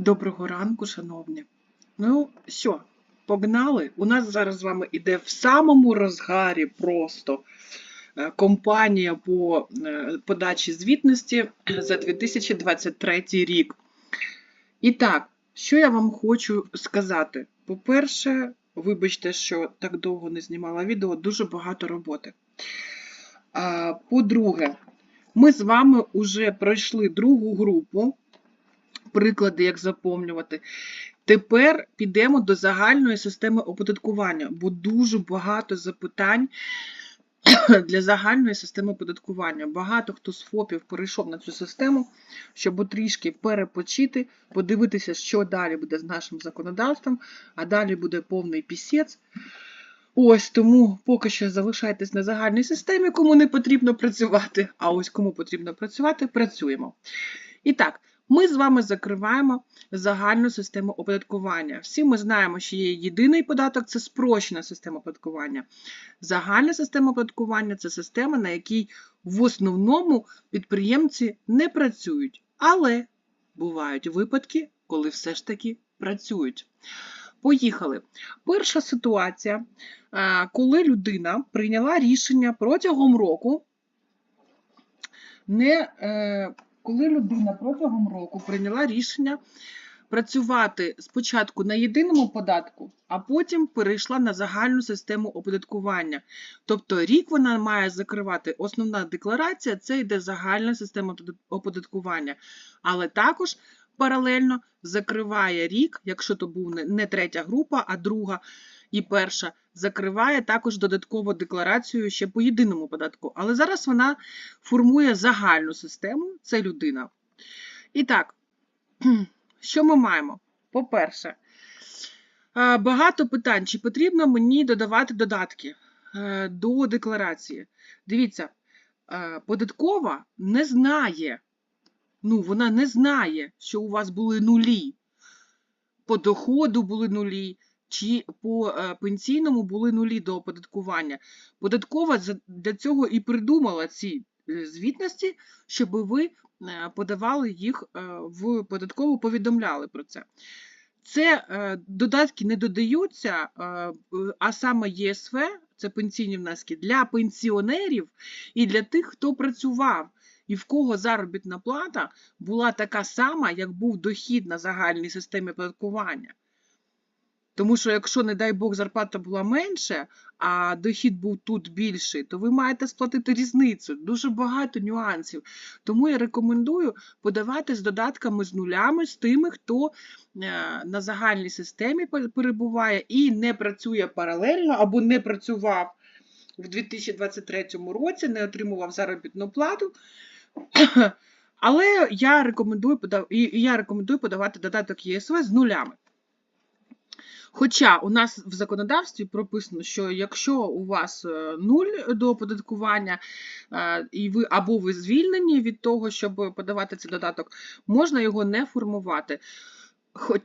Доброго ранку, шановні. Ну що, погнали? У нас зараз з вами іде в самому розгарі просто е, компанія по е, подачі звітності за 2023 рік. І так, що я вам хочу сказати? По-перше, вибачте, що так довго не знімала відео, дуже багато роботи. По-друге, ми з вами вже пройшли другу групу приклади, як заповнювати. Тепер підемо до загальної системи оподаткування, бо дуже багато запитань для загальної системи оподаткування. Багато хто з ФОПів перейшов на цю систему, щоб трішки перепочити, подивитися, що далі буде з нашим законодавством, а далі буде повний пісець. Ось тому поки що залишайтесь на загальній системі, кому не потрібно працювати. А ось кому потрібно працювати, працюємо. І так, ми з вами закриваємо загальну систему оподаткування. Всі ми знаємо, що є єдиний податок це спрощена система оподаткування. Загальна система оподаткування це система, на якій в основному підприємці не працюють, але бувають випадки, коли все ж таки працюють. Поїхали. Перша ситуація, е, коли людина прийняла рішення протягом року не е, коли людина протягом року прийняла рішення працювати спочатку на єдиному податку, а потім перейшла на загальну систему оподаткування. Тобто рік вона має закривати основна декларація, це йде загальна система оподаткування. Але також паралельно закриває рік, якщо то був не третя група, а друга і перша, закриває також додаткову декларацію ще по єдиному податку. Але зараз вона формує загальну систему, це людина. І так, що ми маємо? По-перше, багато питань, чи потрібно мені додавати додатки е, до декларації. Дивіться, е, податкова не знає, ну, вона не знає, що у вас були нулі. По доходу були нулі, чи по е, пенсійному були нулі до оподаткування. Податкова для цього і придумала ці е, звітності, щоб ви е, подавали їх в податкову, повідомляли про це. Це додатки не додаються, а саме ЄСВ, це пенсійні внески для пенсіонерів і для тих, хто працював. І в кого заробітна плата була така сама, як був дохід на загальній системі оподаткування. Тому що, якщо, не дай Бог, зарплата була менше, а дохід був тут більший, то ви маєте сплатити різницю. Дуже багато нюансів. Тому я рекомендую подавати з додатками з нулями з тими, хто е, на загальній системі перебуває і не працює паралельно або не працював в 2023 році, не отримував заробітну плату. Але я рекомендую я рекомендую подавати додаток ЄСВ з нулями. Хоча у нас в законодавстві прописано, що якщо у вас е, нуль до оподаткування, е, і ви або ви звільнені від того, щоб подавати цей додаток, можна його не формувати. Хоч,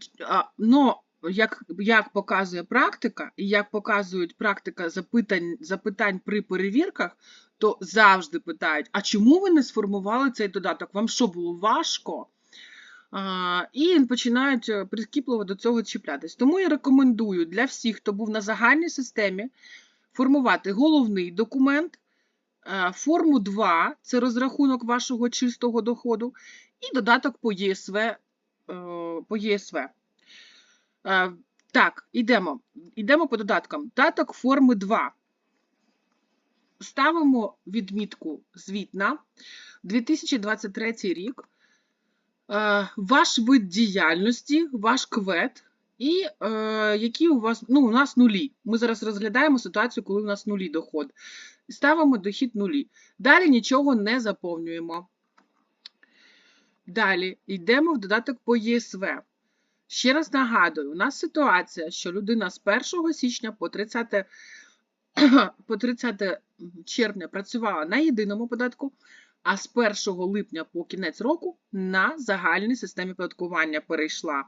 но, як як показує практика, і як показують практика запитань запитань при перевірках, то завжди питають: а чому ви не сформували цей додаток? Вам що було важко? І починають е, прискіпливо до цього чіплятись. Тому я рекомендую для всіх, хто був на загальній системі, формувати головний документ, е, форму 2 це розрахунок вашого чистого доходу, і додаток по ЄСВ. Е, по ЄСВ. Так, йдемо. Йдемо по додаткам. Додаток форми 2. Ставимо відмітку звітна 2023 рік. Е, ваш вид діяльності, ваш квет, і е, які у вас, ну, у нас нулі. Ми зараз розглядаємо ситуацію, коли у нас нулі доход. Ставимо дохід нулі. Далі нічого не заповнюємо. Далі йдемо в додаток по ЄСВ. Ще раз нагадую, у нас ситуація, що людина з 1 січня по 30 по 30 червня працювала на єдиному податку, а з 1 липня по кінець року на загальній системі податкування перейшла.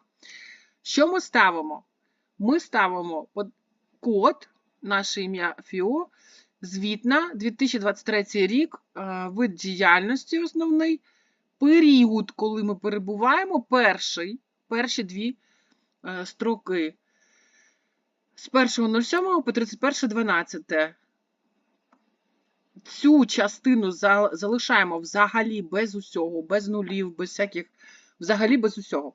Що ми ставимо? Ми ставимо код, наше ім'я ФІО, звітна 2023 рік, е, вид діяльності основний, період, коли ми перебуваємо, перший перші дві е, строки. З 1.07 по 31.12. Цю частину залишаємо взагалі без усього, без нулів, без всяких, взагалі без усього.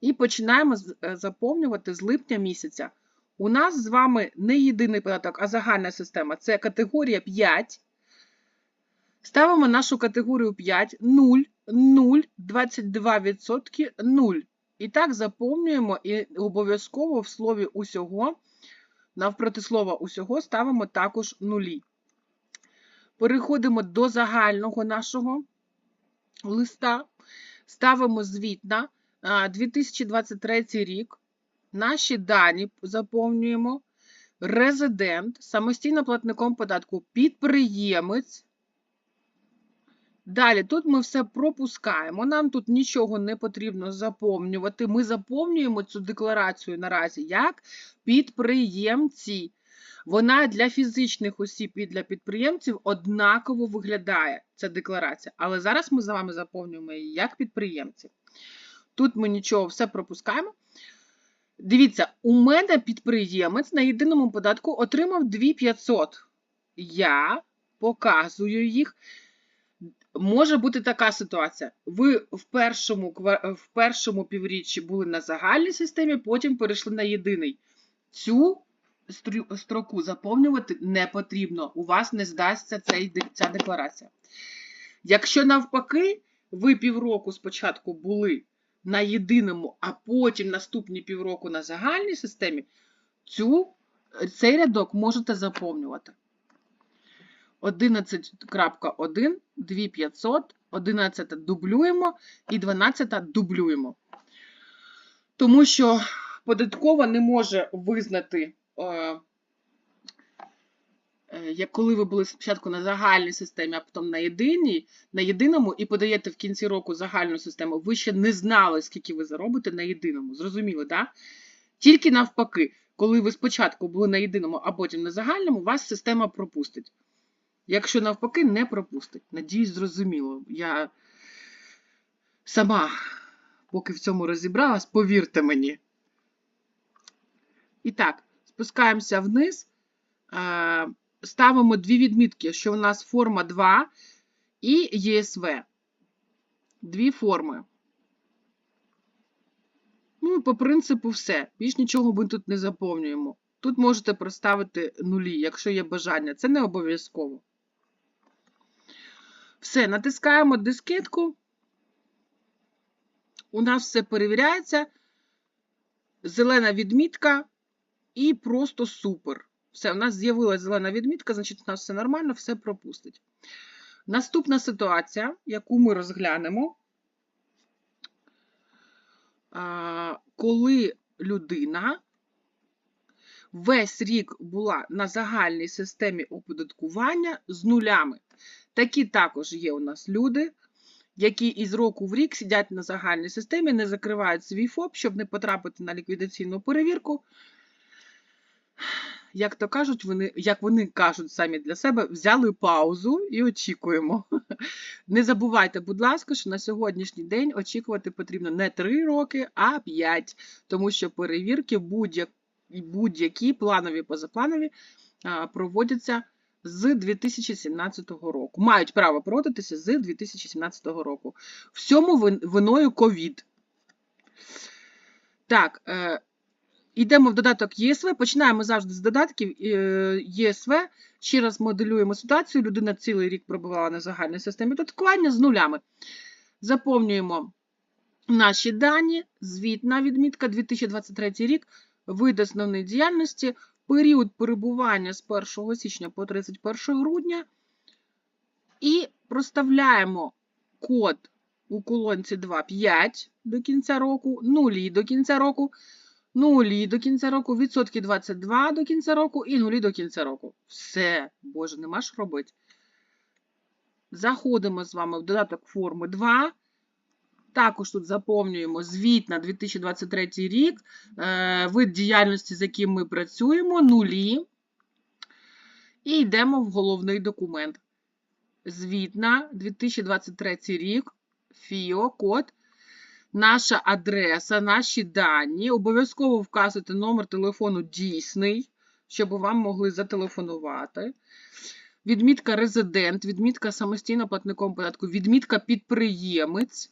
І починаємо е, заповнювати з липня місяця. У нас з вами не єдиний податок, а загальна система. Це категорія 5. Ставимо нашу категорію 5, 0, 0, 22%, 0. І так заповнюємо і обов'язково в слові усього, навпроти слова усього ставимо також нулі. Переходимо до загального нашого листа, ставимо звіт на 2023 рік. Наші дані заповнюємо. Резидент, самостійно платником податку, підприємець. Далі, тут ми все пропускаємо. Нам тут нічого не потрібно заповнювати. Ми заповнюємо цю декларацію наразі як підприємці. Вона для фізичних осіб і для підприємців однаково виглядає, ця декларація. Але зараз ми з вами заповнюємо її як підприємці. Тут ми нічого все пропускаємо. Дивіться, у мене підприємець на єдиному податку отримав 2500. Я показую їх. Може бути така ситуація. Ви в першому, в першому півріччі були на загальній системі, потім перейшли на єдиний. Цю строку заповнювати не потрібно. У вас не здасться цей, ця декларація. Якщо навпаки, ви півроку спочатку були на єдиному, а потім наступні півроку на загальній системі, цю, цей рядок можете заповнювати. 11.1, 2500, 11 дублюємо і 12 дублюємо. Тому що податкова не може визнати, як коли ви були спочатку на загальній системі, а потім на єдиній, на єдиному і подаєте в кінці року загальну систему, ви ще не знали, скільки ви заробите на єдиному. Зрозуміло, так? Тільки навпаки, коли ви спочатку були на єдиному, а потім на загальному, вас система пропустить. Якщо навпаки, не пропустить. Надіюсь, зрозуміло. Я сама, поки в цьому розібралась, повірте мені. І так, спускаємося вниз, ставимо дві відмітки, що у нас форма 2 і ЄСВ. Дві форми. Ну по принципу все. Більш нічого ми тут не заповнюємо. Тут можете проставити нулі, якщо є бажання. Це не обов'язково. Все, натискаємо дискетку. У нас все перевіряється. Зелена відмітка і просто супер. Все, у нас з'явилася зелена відмітка, значить, у нас все нормально, все пропустить. Наступна ситуація, яку ми розглянемо, коли людина весь рік була на загальній системі оподаткування з нулями. Такі також є у нас люди, які із року в рік сидять на загальній системі, не закривають свій ФОП, щоб не потрапити на ліквідаційну перевірку. Як то кажуть, вони, як вони кажуть самі для себе, взяли паузу і очікуємо. Не забувайте, будь ласка, що на сьогоднішній день очікувати потрібно не 3 роки, а 5, тому що перевірки будь-які планові позапланові проводяться з 2017 року. Мають право проводитися з 2017 року. Всьому виною ковід. Так, е, йдемо в додаток ЄСВ. Починаємо завжди з додатків е, ЄСВ. Ще раз моделюємо ситуацію. Людина цілий рік пробувала на загальній системі додаткування з нулями. Заповнюємо наші дані. Звітна відмітка 2023 рік. Вид основної діяльності, період перебування з 1 січня по 31 грудня і проставляємо код у колонці 2 5 до кінця року, нулі до кінця року, нулі до кінця року, відсотки 22 до кінця року і нулі до кінця року. Все, Боже, нема що робити. Заходимо з вами в додаток форми 2. Також тут заповнюємо звіт на 2023 рік, е, вид діяльності, з яким ми працюємо, нулі. І йдемо в головний документ. Звіт на 2023 рік, ФІО, код наша адреса, наші дані. Обов'язково вказуйте номер телефону дійсний, щоб вам могли зателефонувати. Відмітка резидент, відмітка самостійно платником податку, відмітка підприємець.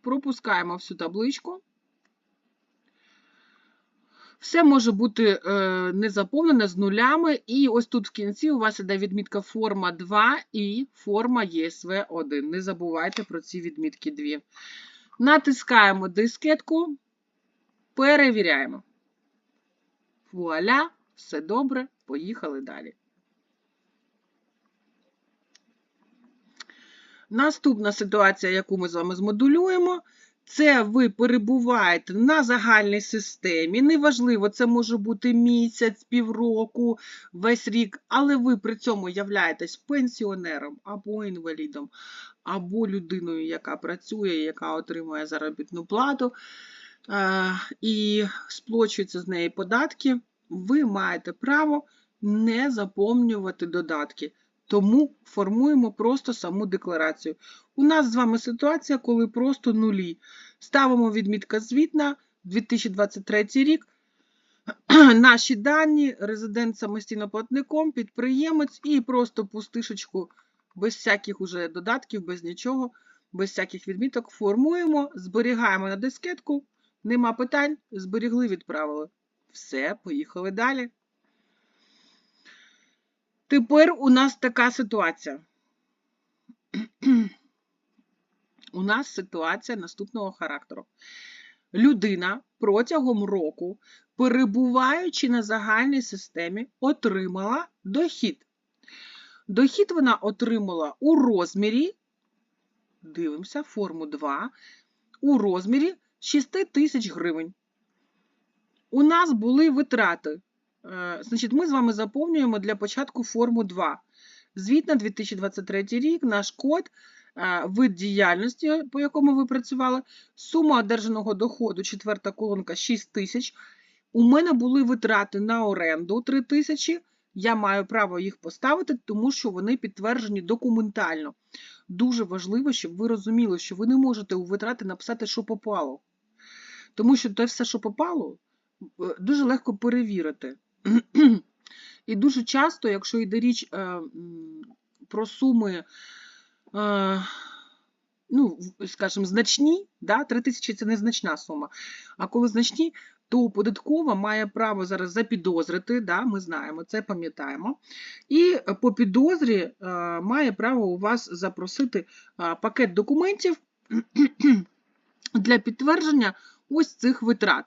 Пропускаємо всю табличку. Все може бути е, не заповнене з нулями, і ось тут в кінці у вас іде відмітка форма 2 і форма ЄСВ 1. Не забувайте про ці відмітки дві. Натискаємо дискетку, перевіряємо. Вуаля, все добре, поїхали далі. Наступна ситуація, яку ми з вами змодулюємо, це ви перебуваєте на загальній системі. Неважливо, це може бути місяць, півроку, весь рік, але ви при цьому являєтесь пенсіонером або інвалідом, або людиною, яка працює, яка отримує заробітну плату е, і сплачуються з неї податки, ви маєте право не заповнювати додатки. Тому формуємо просто саму декларацію. У нас з вами ситуація, коли просто нулі. Ставимо відмітка звітна 2023 рік. Наші дані, резидент самостійно платником, підприємець і просто пустишечку без всяких уже додатків, без нічого, без всяких відміток формуємо, зберігаємо на дискетку. Нема питань, зберігли, відправили. Все, поїхали далі. Тепер у нас така ситуація. У нас ситуація наступного характеру. Людина протягом року, перебуваючи на загальній системі, отримала дохід. Дохід вона отримала у розмірі, дивимося, форму 2, у розмірі 6 тисяч гривень. У нас були витрати Е, значить, Ми з вами заповнюємо для початку форму 2. Звіт на 2023 рік, наш код, е, вид діяльності, по якому ви працювали, сума одержаного доходу, четверта колонка 6 тисяч. У мене були витрати на оренду 3 тисячі. Я маю право їх поставити, тому що вони підтверджені документально. Дуже важливо, щоб ви розуміли, що ви не можете у витрати написати, що попало. Тому що те все, що попало, е, дуже легко перевірити. І дуже часто, якщо йде річ е, про суми, е, ну, скажімо, значні, да, 3 тисячі це незначна сума. А коли значні, то податкова має право зараз запідозрити, да, ми знаємо, це пам'ятаємо. І по підозрі е, має право у вас запросити пакет документів для підтвердження ось цих витрат.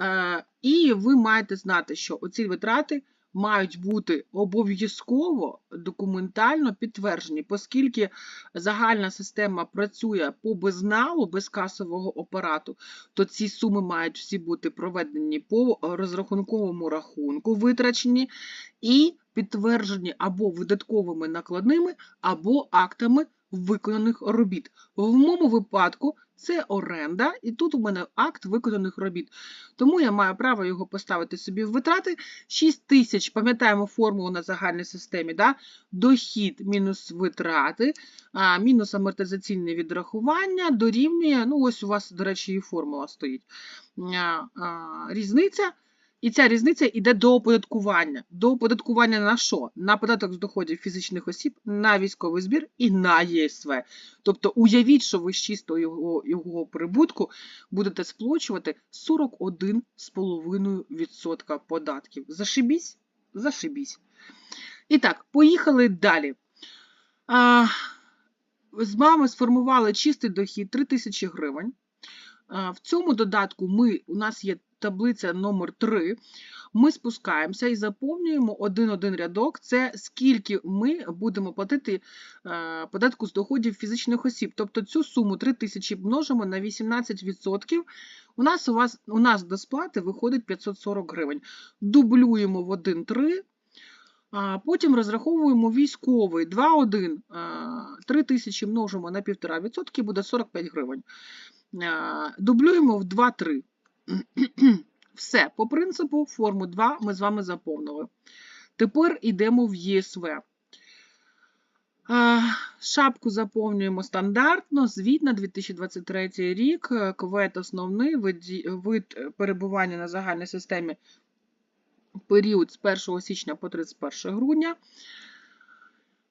Е, і ви маєте знати, що оці витрати мають бути обов'язково документально підтверджені, оскільки загальна система працює по безналу, без касового апарату, то ці суми мають всі бути проведені по розрахунковому рахунку, витрачені і підтверджені або видатковими накладними, або актами виконаних робіт. В моєму випадку це оренда, і тут у мене акт виконаних робіт. Тому я маю право його поставити собі в витрати. 6 тисяч, пам'ятаємо формулу на загальній системі, да? дохід мінус витрати, а, мінус амортизаційне відрахування дорівнює, ну ось у вас, до речі, і формула стоїть. А, а, різниця. І ця різниця йде до оподаткування. До оподаткування на що? На податок з доходів фізичних осіб, на військовий збір і на ЄСВ. Тобто уявіть, що ви з чистого його, його прибутку будете сплачувати 41,5% податків. Зашибісь? Зашибісь. І так, поїхали далі. А, З вами сформували чистий дохід 3000 гривень. В цьому додатку ми, у нас є таблиця номер 3 ми спускаємося і заповнюємо один-один рядок. Це скільки ми будемо платити е, податку з доходів фізичних осіб. Тобто цю суму 3 тисячі множимо на 18%. У нас у вас, у нас до сплати виходить 540 гривень. Дублюємо в 1,3. А потім розраховуємо військовий 2,1, 3 тисячі множимо на 1,5%, буде 45 гривень. Дублюємо в 2,3. Все, по принципу, форму 2 ми з вами заповнили. Тепер йдемо в ЄСВ. Шапку заповнюємо стандартно. Звіт на 2023 рік. КВЕТ основний вид, перебування на загальній системі період з 1 січня по 31 грудня.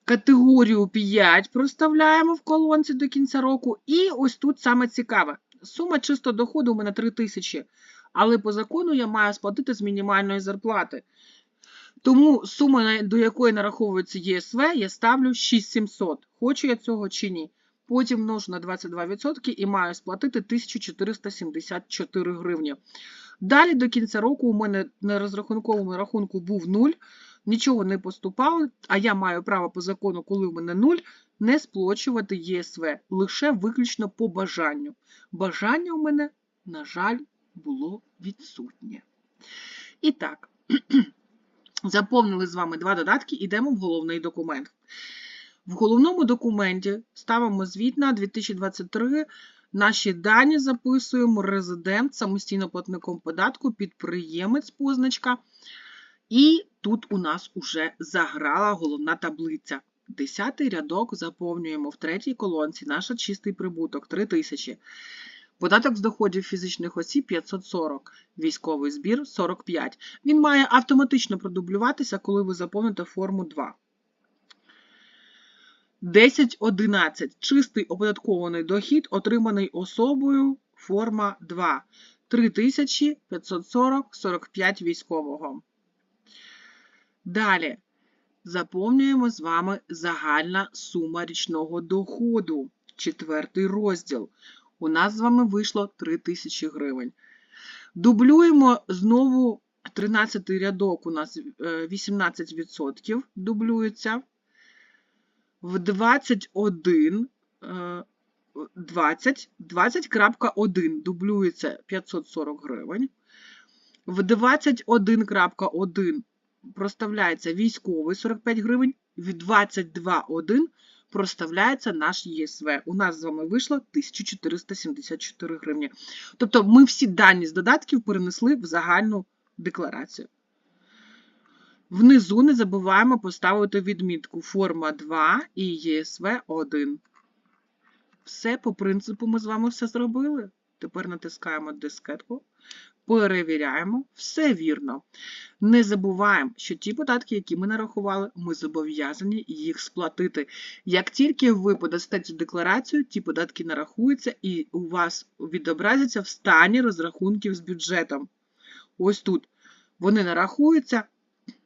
Категорію 5 проставляємо в колонці до кінця року. І ось тут саме цікаве. Сума чисто доходу у мене 3 тисячі, але по закону я маю сплатити з мінімальної зарплати. Тому сума, до якої нараховується ЄСВ, я ставлю 6700. Хочу я цього чи ні. Потім множу на 22% і маю сплатити 1474 гривні. Далі до кінця року у мене на розрахунковому рахунку був 0, нічого не поступало, а я маю право по закону, коли у мене 0, не сплачувати ЄСВ, лише виключно по бажанню. Бажання у мене, на жаль, було відсутнє. І так, заповнили з вами два додатки, йдемо в головний документ. В головному документі ставимо звіт на 2023. Наші дані записуємо резидент, самостійно платником податку, підприємець, позначка. І тут у нас уже заграла головна таблиця. Десятий рядок заповнюємо в третій колонці. Наш чистий прибуток 3000. Податок з доходів фізичних осіб 540, військовий збір 45. Він має автоматично продублюватися, коли ви заповните форму 2. 10.11. Чистий оподаткований дохід, отриманий особою, форма 2. 3540, 45 військового. Далі. Заповнюємо з вами загальна сума річного доходу. Четвертий розділ. У нас з вами вийшло 3000 гривень. Дублюємо знову 13 рядок, у нас е, 18% дублюється. В 21 е, 20, 20.1 дублюється 540 гривень. В 21.1 проставляється військовий 45 гривень, в 22.1 проставляється наш ЄСВ. У нас з вами вийшло 1474 гривні. Тобто ми всі дані з додатків перенесли в загальну декларацію. Внизу не забуваємо поставити відмітку форма 2 і ЄСВ 1. Все по принципу ми з вами все зробили. Тепер натискаємо дискетку, перевіряємо, все вірно. Не забуваємо, що ті податки, які ми нарахували, ми зобов'язані їх сплатити. Як тільки ви подасте цю декларацію, ті податки нарахуються і у вас відобразяться в стані розрахунків з бюджетом. Ось тут вони нарахуються,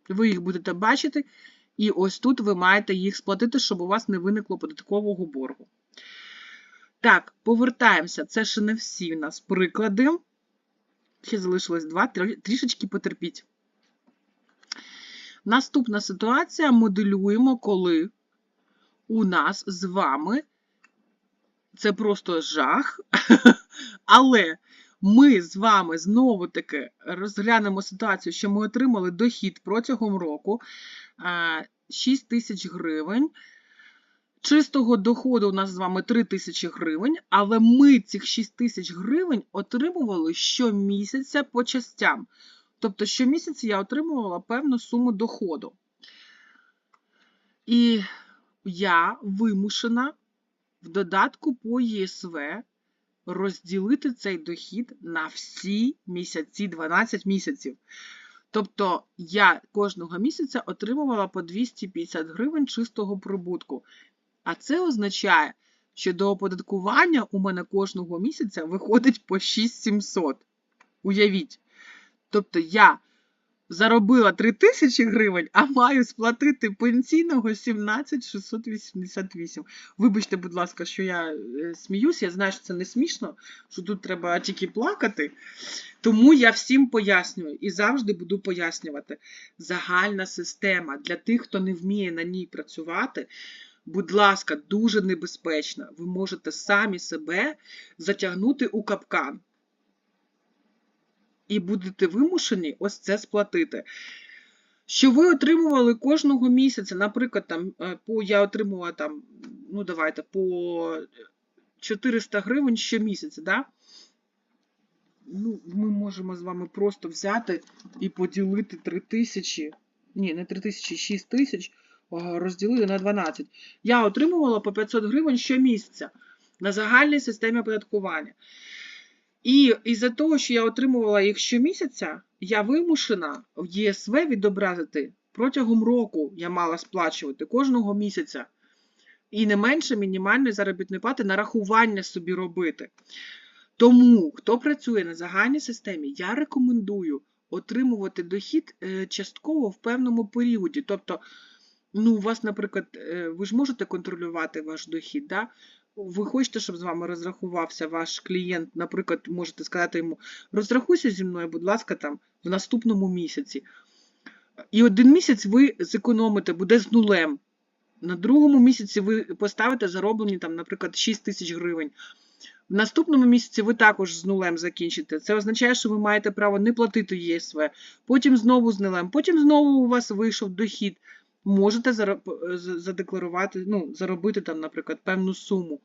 ви їх будете бачити, і ось тут ви маєте їх сплатити, щоб у вас не виникло податкового боргу. Так, повертаємося. Це ще не всі у нас приклади. Ще залишилось два, трішечки потерпіть. Наступна ситуація моделюємо, коли у нас з вами це просто жах, але ми з вами знову-таки розглянемо ситуацію, що ми отримали дохід протягом року 6 тисяч гривень. Чистого доходу у нас з вами 3 тисячі гривень, але ми цих 6 тисяч гривень отримували щомісяця по частям. Тобто щомісяця я отримувала певну суму доходу. І я вимушена в додатку по ЄСВ розділити цей дохід на всі місяці, 12 місяців. Тобто я кожного місяця отримувала по 250 гривень чистого прибутку. А це означає, що до оподаткування у мене кожного місяця виходить по 6700. Уявіть. Тобто я заробила 3000 гривень, а маю сплатити пенсійного 17688. Вибачте, будь ласка, що я е, сміюсь, я знаю, що це не смішно, що тут треба тільки плакати. Тому я всім пояснюю і завжди буду пояснювати. Загальна система для тих, хто не вміє на ній працювати. Будь ласка, дуже небезпечна. Ви можете самі себе затягнути у капкан. І будете вимушені ось це сплатити. Що ви отримували кожного місяця, наприклад, там, е, по, я отримувала там, ну давайте, по 400 гривень щомісяця, да? Ну, ми можемо з вами просто взяти і поділити 3 тисячі, ні, не 3 тисячі, 6 тисяч розділили на 12. Я отримувала по 500 гривень щомісяця на загальній системі оподаткування. І із-за того, що я отримувала їх щомісяця, я вимушена в ЄСВ відобразити протягом року я мала сплачувати кожного місяця. І не менше мінімальної заробітної плати нарахування собі робити. Тому, хто працює на загальній системі, я рекомендую отримувати дохід е, частково в певному періоді. Тобто, ну, у вас, наприклад, е, ви ж можете контролювати ваш дохід. Да? Ви хочете, щоб з вами розрахувався ваш клієнт, наприклад, можете сказати йому, розрахуйся зі мною, будь ласка, там в наступному місяці. І один місяць ви зекономите, буде з нулем. На другому місяці ви поставите зароблені, там, наприклад, 6 тисяч гривень. В наступному місяці ви також з нулем закінчите. Це означає, що ви маєте право не платити ЄСВ, потім знову з нулем, потім знову у вас вийшов дохід. Можете задекларувати, ну, заробити там, наприклад, певну суму.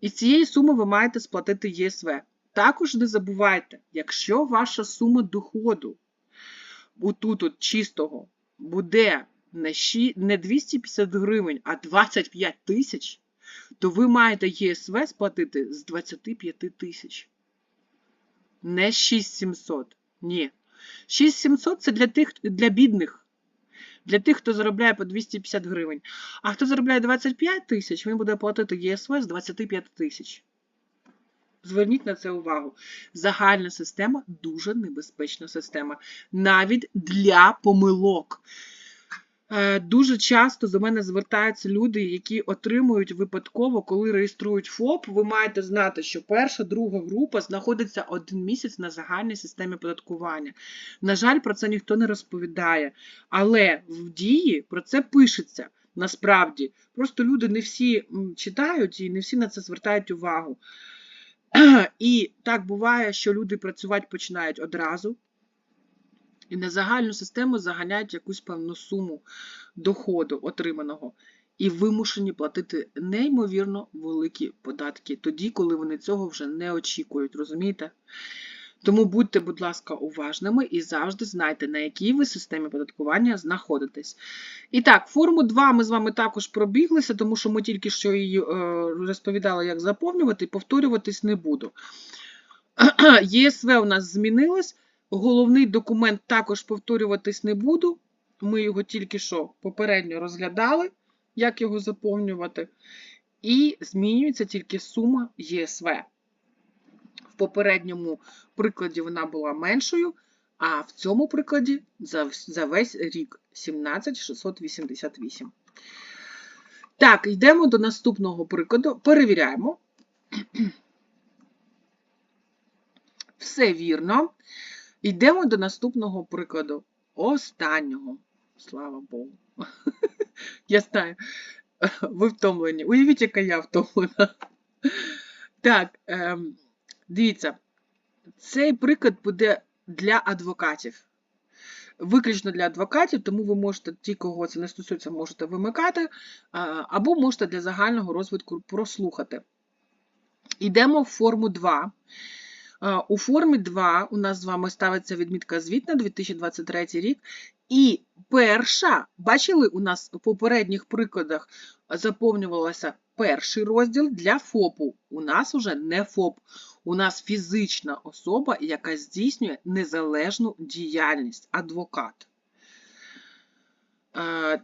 І цієї суми ви маєте сплатити ЄСВ. Також не забувайте, якщо ваша сума доходу отут от чистого буде не, 6, не 250 гривень, а 25 тисяч, то ви маєте ЄСВ сплатити з 25 тисяч. Не 6700. Ні. 6700 це для тих, для бідних. Для тих, хто заробляє по 250 гривень. А хто заробляє 25 тисяч, він буде платити ЄСВ з 25 тисяч. Зверніть на це увагу. Загальна система дуже небезпечна система. Навіть для помилок. Е, дуже часто до мене звертаються люди, які отримують випадково, коли реєструють ФОП. Ви маєте знати, що перша, друга група знаходиться один місяць на загальній системі податкування. На жаль, про це ніхто не розповідає. Але в дії про це пишеться насправді. Просто люди не всі читають і не всі на це звертають увагу. І так буває, що люди працювати починають одразу. І на загальну систему заганяють якусь певну суму доходу отриманого. І вимушені платити неймовірно великі податки тоді, коли вони цього вже не очікують, розумієте? Тому будьте, будь ласка, уважними і завжди знайте, на якій ви системі податкування знаходитесь. І так, форму 2 ми з вами також пробіглися, тому що ми тільки що її е, розповідали, як заповнювати, повторюватись не буду. ЄСВ у нас змінилось. Головний документ також повторюватись не буду. Ми його тільки що попередньо розглядали, як його заповнювати. І змінюється тільки сума ЄСВ. В попередньому прикладі вона була меншою, а в цьому прикладі за, за весь рік 17688. Так, йдемо до наступного прикладу. Перевіряємо. Все вірно. Йдемо до наступного прикладу. Останнього. Слава Богу. Я знаю, ви втомлені. Уявіть, яка я втомлена. Так, ем, дивіться, цей приклад буде для адвокатів. Виключно для адвокатів, тому ви можете, ті, кого це не стосується, можете вимикати, або можете для загального розвитку прослухати. Йдемо в форму 2. У формі 2 у нас з вами ставиться відмітка звіт на 2023 рік. І перша, бачили, у нас у попередніх прикладах заповнювалося перший розділ для ФОПу. У нас уже не ФОП, у нас фізична особа, яка здійснює незалежну діяльність адвокат.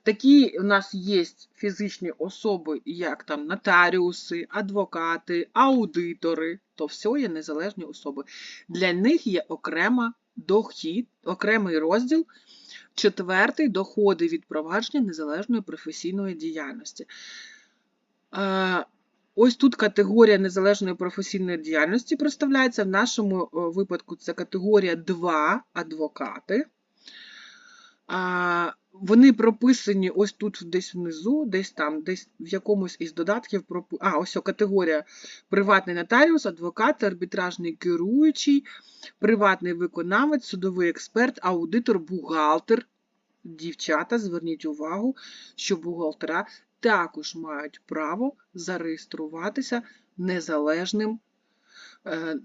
Такі у нас є фізичні особи, як там нотаріуси, адвокати, аудитори, то все є незалежні особи. Для них є окрема дохід, окремий розділ, четвертий доходи від провадження незалежної професійної діяльності. Е, ось тут категорія незалежної професійної діяльності представляється. В нашому е, випадку це категорія 2 адвокати. Вони прописані ось тут десь внизу, десь там, десь в якомусь із додатків А, ось категорія приватний нотаріус, адвокат, арбітражний керуючий, приватний виконавець, судовий експерт, аудитор, бухгалтер. Дівчата, зверніть увагу, що бухгалтера також мають право зареєструватися незалежним, е,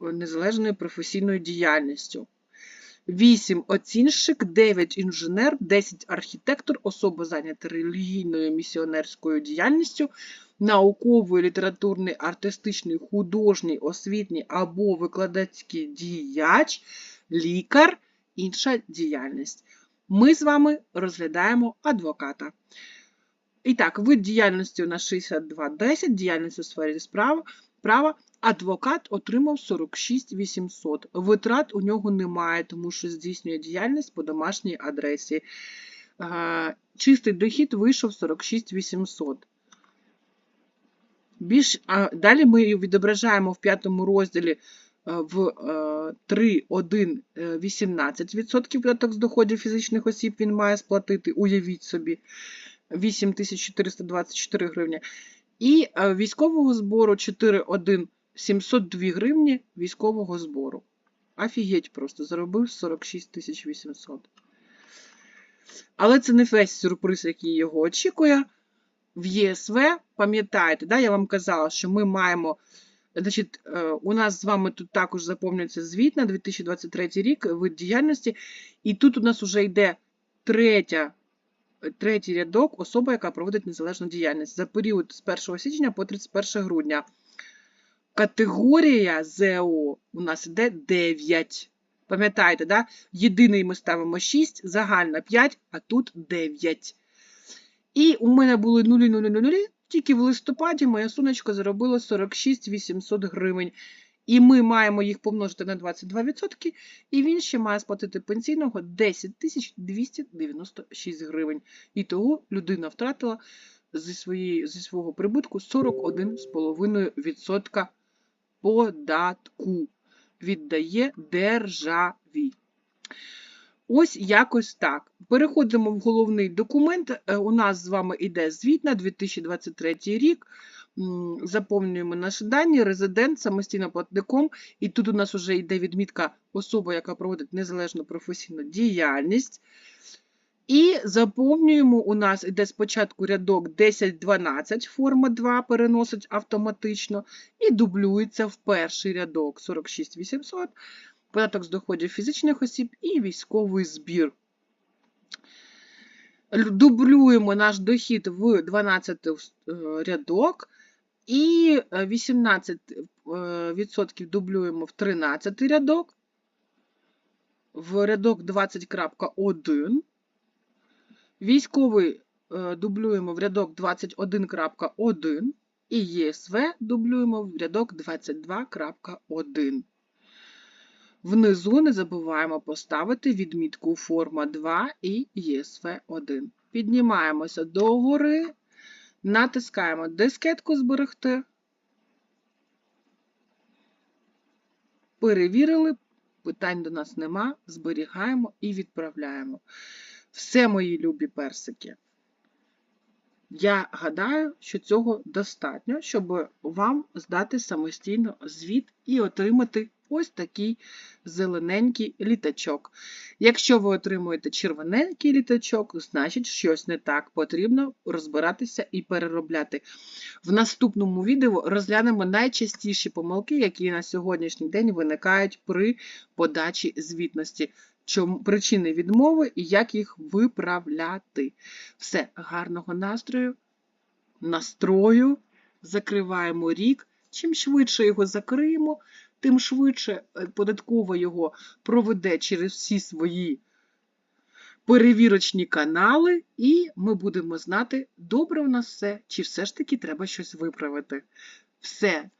незалежною професійною діяльністю. 8 оцінщик, 9 інженер, 10 архітектор, особа зайнята релігійною місіонерською діяльністю, науковий, літературний, артистичний, художній, освітній або викладацький діяч, лікар, інша діяльність. Ми з вами розглядаємо адвоката. І так, вид діяльності у нас 6210, діяльність у сфері справ, права. Адвокат отримав 46 800. Витрат у нього немає, тому що здійснює діяльність по домашній адресі. Е, Чистий дохід вийшов 46 800. Більш, а, далі ми відображаємо в п'ятому розділі е, в 3.1 е, 18% податок з доходів фізичних осіб він має сплатити, уявіть собі, 8424 гривні. І е, військового збору 4.1 702 гривні військового збору. Офігеть просто, заробив 46 800. Але це не весь сюрприз, який його очікує. В ЄСВ, пам'ятаєте, да, я вам казала, що ми маємо. Значить, е, у нас з вами тут також заповнюється звіт на 2023 рік, вид діяльності, і тут у нас вже йде третя, третій рядок, особа, яка проводить незалежну діяльність за період з 1 січня по 31 грудня. Категорія ЗО у нас йде 9. Пам'ятаєте, да? єдиний ми ставимо 6, загальна 5, а тут 9. І у мене були 0, 0, 0, 0, тільки в листопаді моє сонечко заробило 46 800 гривень. І ми маємо їх помножити на 22%, і він ще має сплатити пенсійного 10 296 гривень. І того людина втратила зі, своєї, зі свого прибутку 41,5% податку. Віддає державі. Ось якось так. Переходимо в головний документ. Е, У нас з вами йде звіт на 2023 рік. Заповнюємо наші дані, резидент самостійно платником. І тут у нас вже йде відмітка особа, яка проводить незалежну професійну діяльність. І заповнюємо, у нас йде спочатку рядок 10-12, форма 2 переносить автоматично, і дублюється в перший рядок 46 800, податок з доходів фізичних осіб і військовий збір. Дублюємо наш дохід в 12 е, рядок і е, 18% дублюємо в 13 рядок, в рядок 20.1. Військовий е, дублюємо в рядок 21.1 і ЄСВ дублюємо в рядок 22.1. Внизу не забуваємо поставити відмітку форма 2 і ЄСВ 1. Піднімаємося догори, натискаємо дискетку зберегти. Перевірили, питань до нас нема, зберігаємо і відправляємо. Все, мої любі персики. Я гадаю, що цього достатньо, щоб вам здати самостійно звіт і отримати ось такий зелененький літачок. Якщо ви отримуєте червоненький літачок, значить щось не так. Потрібно розбиратися і переробляти. В наступному відео розглянемо найчастіші помилки, які на сьогоднішній день виникають при подачі звітності. Чому причини відмови і як їх виправляти. Все, гарного настрою, настрою, закриваємо рік. Чим швидше його закриємо, тим швидше е, податкова його проведе через всі свої перевірочні канали, і ми будемо знати, добре у нас все, чи все ж таки треба щось виправити. Все.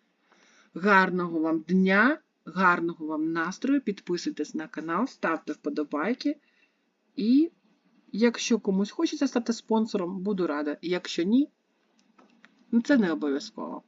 Гарного вам дня! Гарного вам настрою, підписуйтесь на канал, ставте вподобайки. І якщо комусь хочеться стати спонсором, буду рада. Якщо ні, ну це не обов'язково.